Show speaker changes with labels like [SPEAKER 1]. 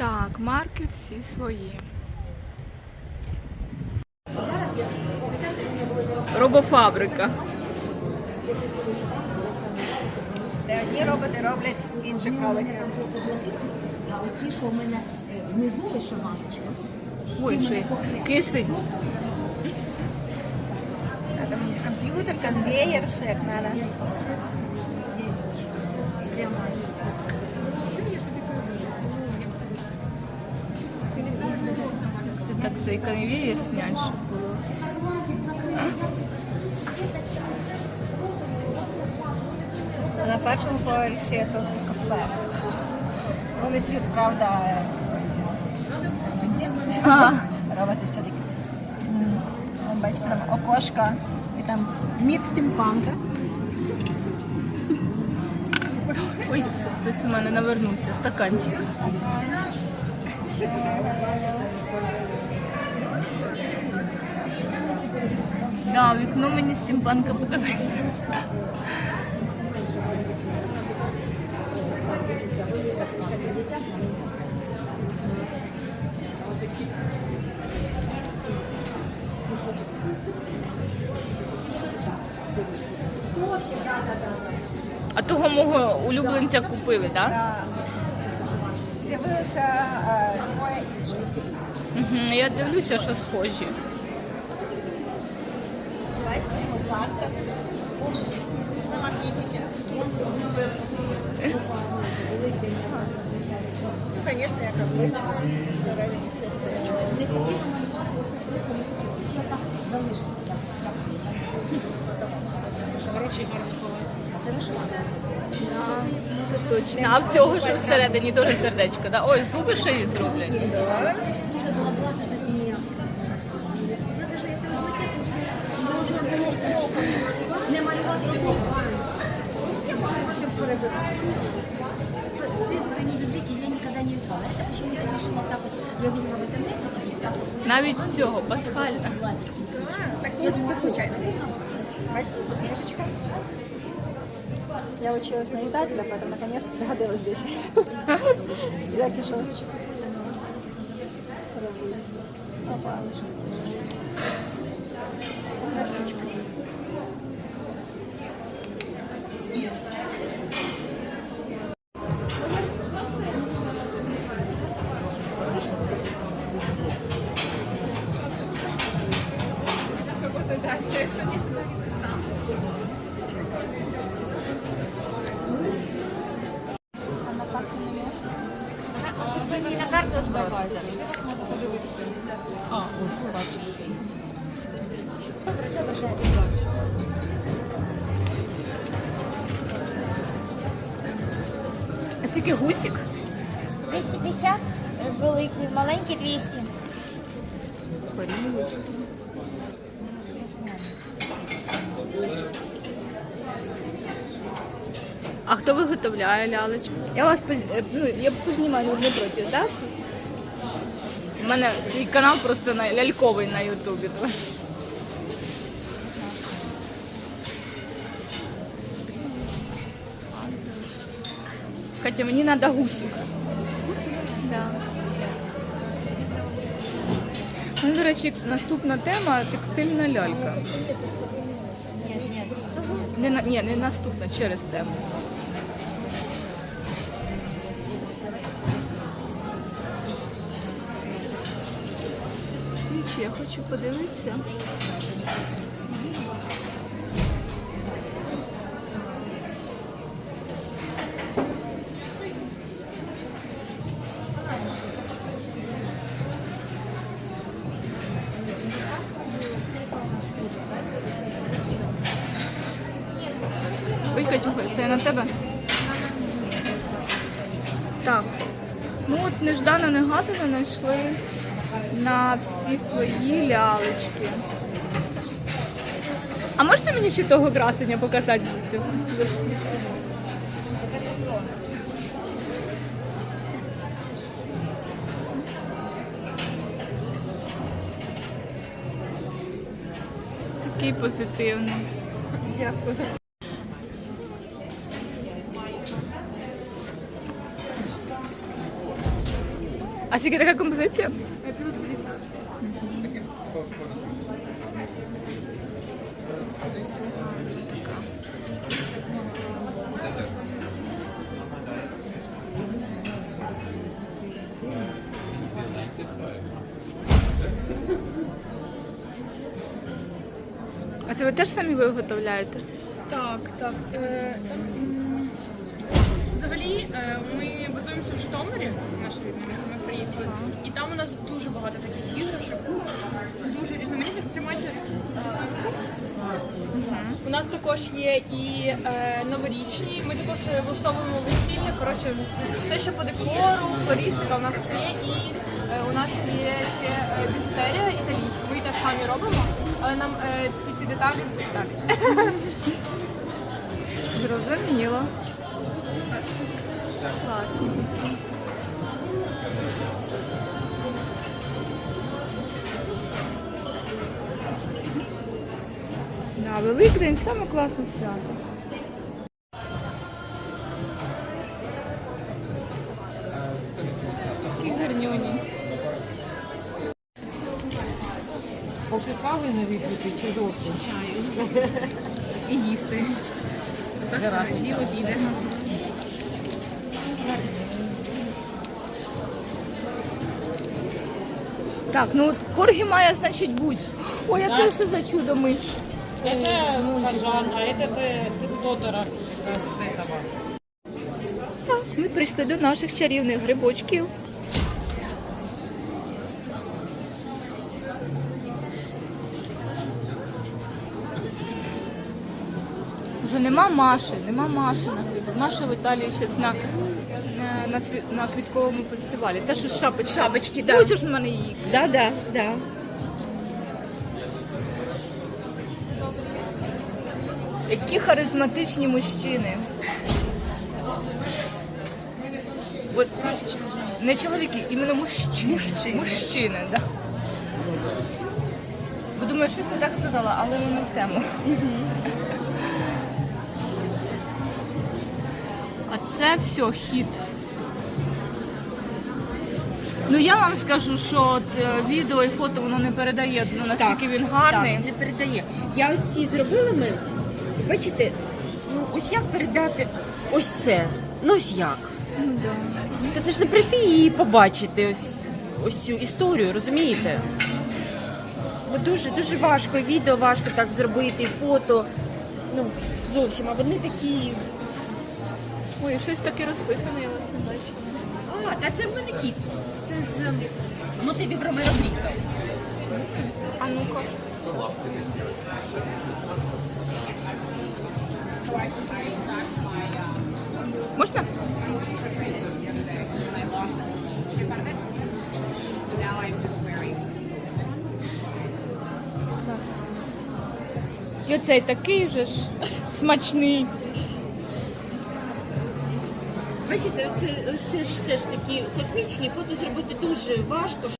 [SPEAKER 1] Так, марки всі свої. Робофабрика.
[SPEAKER 2] Де одні роботи роблять інших роботів.
[SPEAKER 3] А оці, що в мене е, внизу вишиваночка,
[SPEAKER 1] Ой, що є? кисень.
[SPEAKER 2] А там комп'ютер, конвейер, все як треба.
[SPEAKER 1] цей конвієр снять, щоб було.
[SPEAKER 2] А на першому поверсі тут кафе. Вони п'ють, правда, бензин. Роботи все-таки. М, вон, Бачите, там окошко і там мір стімпанка.
[SPEAKER 1] Ой, хтось у мене навернувся, стаканчик. Да, вікно мені стімпанка подобається. А того мого улюбленця купили, так? Да?
[SPEAKER 2] З'явилося е, двоє інших.
[SPEAKER 1] Угу, я дивлюся, що схожі.
[SPEAKER 2] На магнітики. Ну, звісно, як обично, всередині сердечко.
[SPEAKER 3] не хотіла я так залишила. Я, А це.
[SPEAKER 1] Це точно. А в цього що всередині теж сердечко, да? Ой, зуби ще й зроблені.
[SPEAKER 3] Можно было глаза перебираю. Что, В принципе, не безликий я никогда не рисовала. Это почему-то я решила так вот, я увидела в интернете, тоже вот так вот.
[SPEAKER 1] Навіть з цього
[SPEAKER 2] А, Так получится случайно. Книжечка. Я училась на издателя, поэтому наконец догадалась здесь. Я пишу. Опа. Карточка.
[SPEAKER 1] А, скільки гусік?
[SPEAKER 4] 250, великий, маленький 200.
[SPEAKER 1] Корівочки. А хто виготовляє лялечки? Я вас поз... е, ну, я познімаю не проти, так? Мене свій канал просто на ляльковий на Ютубі. Хоча мені треба гусик. Гусик? Да. Ну, до речі, наступна тема текстильна лялька. На- ні, не наступна, через тему. Я хочу подивитися. Ой, Катюха, це на тебе? Так. Ну от неждано негадано знайшли на всі свої лялечки. А можете мені ще того красення показати за цього? Такий позитивний. Дякую. А скільки така композиція? А це ви теж самі виготовляєте?
[SPEAKER 5] Так, так. Е, м, Взагалі, е, ми базуємося в Житомирі, наше рідне місто, ми приїхали. І там у нас дуже багато таких іграшок, дуже різноманітних. Тримайте. У нас також є і е, новорічні, ми також влаштовуємо весілля. Коротше, все, що по декору, флористика у нас все є. І е, у нас є ще е, біжутерія італійська. Ми її теж самі робимо, але нам е, всі ці деталі з Італії.
[SPEAKER 1] Зрозуміло. Класно. Да, Великдень саме класне свято. Такі гарнюні.
[SPEAKER 6] Поки кави не вип'єте чи зовсім?
[SPEAKER 1] І їсти. Так, діло піде. Так, ну от коргі має, значить, будь. Ой, а це що за чудо миш?
[SPEAKER 6] Це кажан, а це тотора з этого.
[SPEAKER 1] Так, ми прийшли до наших чарівних грибочків. Вже нема Маші, нема Маші на грибах. Маша в Італії зараз на, на, на, цві- на квітковому фестивалі. Це що шапочки? Шапочки, так. Ось ж в мене її.
[SPEAKER 7] Да, да, да.
[SPEAKER 1] Які харизматичні мужчини. От, не чоловіки, іменно мужчини. Мужчини. Мужчини, да. Бо думаю, щось не так сказала, але не в тему. А це все хід. Ну я вам скажу, що от, е, відео і фото воно не передає ну, наскільки він гарний.
[SPEAKER 3] Так, не передає. Я ось ці зробила ми. Бачите, ну ось як передати ось це. Ну ось як.
[SPEAKER 1] Ну, да.
[SPEAKER 3] Це ж не прийти і побачити ось, ось цю історію, розумієте? Бо дуже дуже важко, відео важко так зробити, фото. Ну, зовсім, а вони такі.
[SPEAKER 1] Ой, щось таке розписане, я вас не бачила.
[SPEAKER 3] А, та це в мене кіт. Це з ем, мотивів Ромеро Бріто.
[SPEAKER 1] А ну-ка. Можна? І оцей такий же ж смачний.
[SPEAKER 3] Бачите, це, це ж теж такі космічні фото зробити дуже важко.